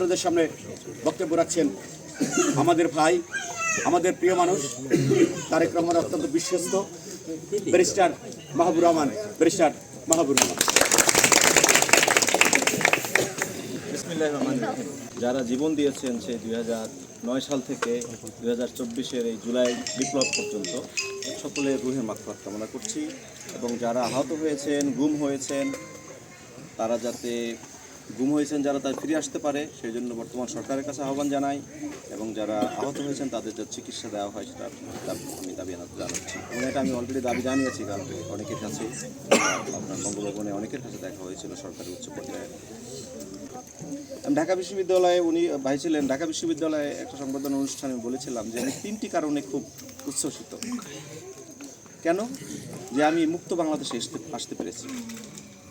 আপনাদের সামনে বক্তব্য রাখছেন আমাদের ভাই, আমাদের প্রিয় মানুষ, তারেক রহমান অত্যন্ত বিশ্বস্ত, ব্যারিস্টার মাহবুর রহমান, ব্যারিস্টার মাহবুর রহমান। যারা জীবন দিয়েছেন সেই দুই নয় সাল থেকে দুই হাজার চব্বিশের এই জুলাই বিপ্লব পর্যন্ত, সকলের রুহের মাকফাত কামনা করছি এবং যারা আহত হয়েছেন, গুম হয়েছেন, তারা যাতে গুম হয়েছেন যারা তার ফিরে আসতে পারে সেই জন্য বর্তমান সরকারের কাছে আহ্বান জানাই এবং যারা আহত হয়েছেন তাদের যা চিকিৎসা দেওয়া হয় সেটা আমি দাবি জানা- জানাচ্ছি। এবং এটা আমি অলরেডি দাবি জানিয়েছি, কারণ অনেকের কাছে, আপনার বঙ্গভবনে অনেকের কাছে দেখা হয়েছিল সরকারি উচ্চ পর্যায়ে। ঢাকা বিশ্ববিদ্যালয়ে উনি ভাই ছিলেন, ঢাকা বিশ্ববিদ্যালয়ে একটা সংবর্ধনা অনুষ্ঠানে বলেছিলাম যে আমি তিনটি কারণে খুব উচ্ছ্বসিত। কেন? যে আমি মুক্ত বাংলাদেশে আসতে আসতে পেরেছি।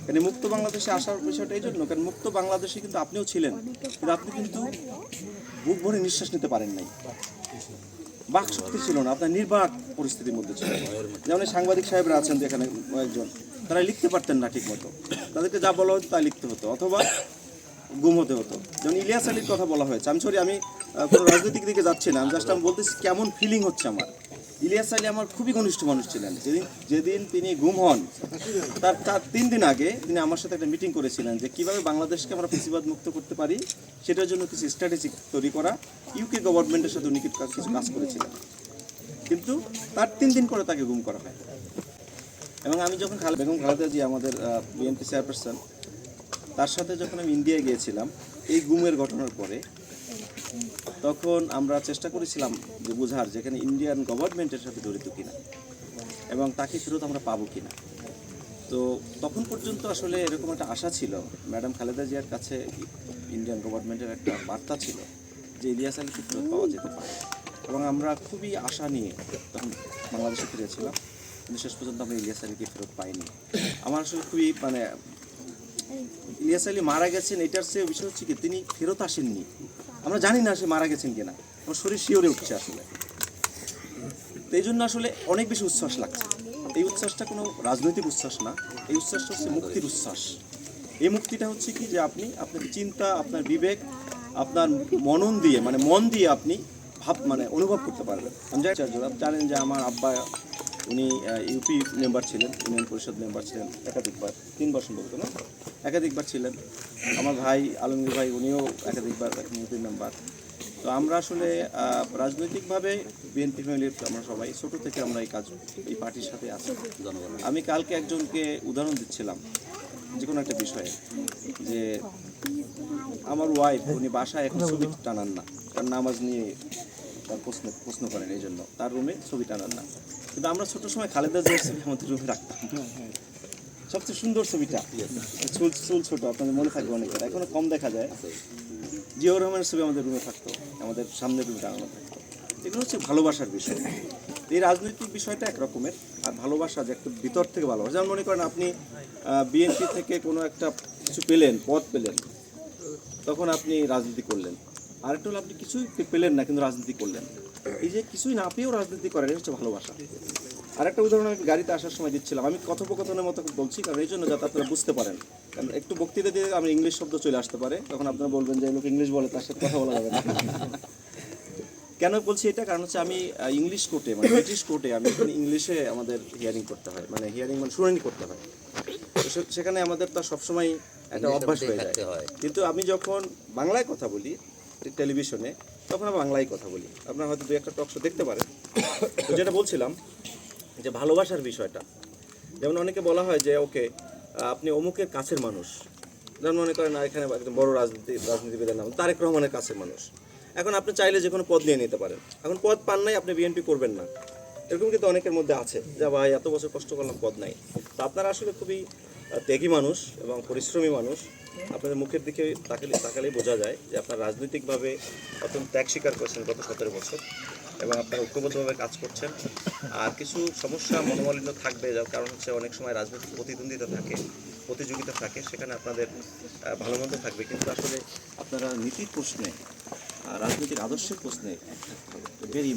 মানে মুক্ত বাংলাদেশে আসার বিষয়টা এই জন্য, কারণ মুক্ত বাংলাদেশে কিন্তু আপনিও ছিলেন, কিন্তু আপনি কিন্তু বুক ভরে নিঃশ্বাস নিতে পারেন নাই। বাক শক্তি ছিল না, আপনার নির্বাক পরিস্থিতির মধ্যে ছিল যেমন সাংবাদিক সাহেবরা আছেন যেখানে কয়েকজন, তারা লিখতে পারতেন না ঠিক মতো তাদেরকে যা বলা হতো তা লিখতে হতো, অথবা গুম হতে হতো। যেমন ইলিয়াস আলীর কথা বলা হয়েছে, আমি সরি, আমি কোনো রাজনৈতিক দিকে যাচ্ছি না, আমি জাস্ট আমি বলতেছি কেমন ফিলিং হচ্ছে আমার। ইলিয়াস আলী আমার খুবই ঘনিষ্ঠ মানুষ ছিলেন। যেদিন যেদিন তিনি গুম হন, তার তার তিন দিন আগে তিনি আমার সাথে একটা মিটিং করেছিলেন যে কীভাবে বাংলাদেশকে আমরা ফেসিবাদ মুক্ত করতে পারি, সেটার জন্য কিছু স্ট্র্যাটেজি তৈরি করা। ইউকে গভর্নমেন্টের সাথে উনি কিছু কাজ করেছিলেন। কিন্তু তার তিন দিন পরে তাকে গুম করা হয়। এবং আমি যখন খালে বেগম খালেদা জি আমাদের বিএনপি চেয়ারপারসন তার সাথে যখন আমি ইন্ডিয়ায় গিয়েছিলাম, এই গুমের ঘটনার পরে তখন আমরা চেষ্টা করেছিলাম যে বোঝার যেখানে ইন্ডিয়ান গভর্নমেন্টের সাথে জড়িত কিনা এবং তাকে ফেরত আমরা পাবো কিনা। তো তখন পর্যন্ত আসলে এরকম একটা আশা ছিল। ম্যাডাম খালেদা জিয়ার কাছে ইন্ডিয়ান গভর্নমেন্টের একটা বার্তা ছিল যে ইলিয়াস আলীকে ফেরত পাওয়া যেতে পারে। এবং আমরা খুবই আশা নিয়ে তখন বাংলাদেশে ফিরেছিলাম। কিন্তু শেষ পর্যন্ত আমরা ইলিয়াস আলীকে ফেরত পাইনি। আমার আসলে খুবই মানে ইলিয়াস আলী মারা গেছেন, এটার চেয়ে বিষয় হচ্ছে কি, তিনি ফেরত আসেননি। আমরা জানি না সে মারা গেছেন কিনা। আমার শরীর শিওরে উঠছে আসলে। তো এই জন্য আসলে অনেক বেশি উচ্ছ্বাস লাগছে। এই উচ্ছ্বাসটা কোনো রাজনৈতিক উচ্ছ্বাস না। এই উচ্ছ্বাসটা হচ্ছে মুক্তির উচ্ছ্বাস। এই মুক্তিটা হচ্ছে কি যে আপনি, আপনার চিন্তা, আপনার বিবেক, আপনার মনন দিয়ে মানে মন দিয়ে আপনি ভাব মানে অনুভব করতে পারবেন। আমি জানি জানেন যে আমার আব্বা উনি ইউপি মেম্বার ছিলেন, ইউনিয়ন পরিষদ মেম্বার ছিলেন, একাধিকবার, তিনবার সম্ভবত, না? একাধিকবার ছিলেন। আমার ভাই, আলমগীর ভাই, উনিও একাধিকবার ইউপি মেম্বার। তো আমরা আসলে রাজনৈতিকভাবে বিএনপি ফ্যামিলির আমরা সবাই, ছোট থেকে আমরা এই কাজ, এই পার্টির সাথে আছি। আমি কালকে একজনকে উদাহরণ দিচ্ছিলাম যে কোনো একটা বিষয়ে, যে আমার ওয়াইফ উনি বাসায় এখন ছবি টানান না। তার নামাজ নিয়ে তার প্রশ্ন প্রশ্ন করেন এই জন্য তার রুমে ছবি টানান না। কিন্তু আমরা ছোট সময় খালেদা জিয়ার ছবি আমাদের রুমে রাখতাম। সবচেয়ে সুন্দর ছবিটা। চুল চুল ছোট, আপনাদের মনে থাকবে অনেকের। এখনও কম দেখা যায়। জিয়াউর রহমানের ছবি আমাদের রুমে থাকতো। আমাদের সামনে রুমে টাঙানো থাকতো। এগুলো হচ্ছে ভালোবাসার বিষয়। এই রাজনৈতিক বিষয়টা একরকমের। আর ভালোবাসা যে একটা ভিতর থেকে ভালোবাসা। যেমন মনে করেন আপনি বিএনপি থেকে কোনো একটা কিছু পেলেন, পদ পেলেন, তখন আপনি রাজনীতি করলেন। আরেকটা হলো আপনি কিছুই পেলেন না কিন্তু রাজনীতি করলেন। এই যে কিছুই না পেয়েও রাজনীতি করেন এটা হচ্ছে ভালোবাসা। আরেকটা উদাহরণ আমি গাড়িতে আসার সময় দিচ্ছিলাম। আমি কথোপকথনের মতো বলছি কারণ এই জন্য যাতে আপনারা বুঝতে পারেন। কারণ একটু বক্তৃতা দিয়ে আমি ইংলিশ শব্দ চলে আসতে পারে তখন আপনারা বলবেন যে লোক ইংলিশ বলে তার সাথে কথা বলা যাবে না। কেন বলছি এটা? কারণ হচ্ছে আমি ইংলিশ কোর্টে মানে ব্রিটিশ কোর্টে আমি ইংলিশে আমাদের হিয়ারিং করতে হয় মানে হিয়ারিং মানে শুনানি করতে হয়। সেখানে আমাদের তো সবসময় একটা অভ্যাস হয়ে যায়। কিন্তু আমি যখন বাংলায় কথা বলি টেলিভিশনে, তখন আমি বাংলায় কথা বলি। আপনারা হয়তো দু একটা টক শো দেখতে পারেন। তো যেটা বলছিলাম, যে ভালোবাসার বিষয়টা। যেমন অনেকে বলা হয় যে, ওকে, আপনি অমুকের কাছের মানুষ। যেমন মনে করেন এখানে একদম বড় রাজনীতি, রাজনীতিবিদের নাম, তারেক রহমানের কাছের মানুষ। এখন আপনি চাইলে যে কোনো পদ নিয়ে নিতে পারেন। এখন পদ পান নাই, আপনি বিএনপি করবেন না। এরকম কিন্তু অনেকের মধ্যে আছে, যে, ভাই, এত বছর কষ্ট করলাম, পদ নাই। তো আপনারা আসলে খুবই ত্যাগী মানুষ এবং পরিশ্রমী মানুষ। আপনাদের মুখের দিকে তাকালে তাকালেই বোঝা যায় যে আপনারা রাজনৈতিকভাবে অত্যন্ত ত্যাগ স্বীকার করেছেন গত সতেরো বছর এবং আপনারা ঐক্যবদ্ধভাবে কাজ করছেন। আর কিছু সমস্যা মনোমালিন্য থাকবে, যার কারণ হচ্ছে অনেক সময় রাজনৈতিক প্রতিদ্বন্দ্বিতা থাকে, প্রতিযোগিতা থাকে, সেখানে আপনাদের ভালো মন্দ থাকবে। কিন্তু আসলে আপনারা নীতির প্রশ্নে রাজনৈতিক আদর্শের প্রশ্নে ভেরি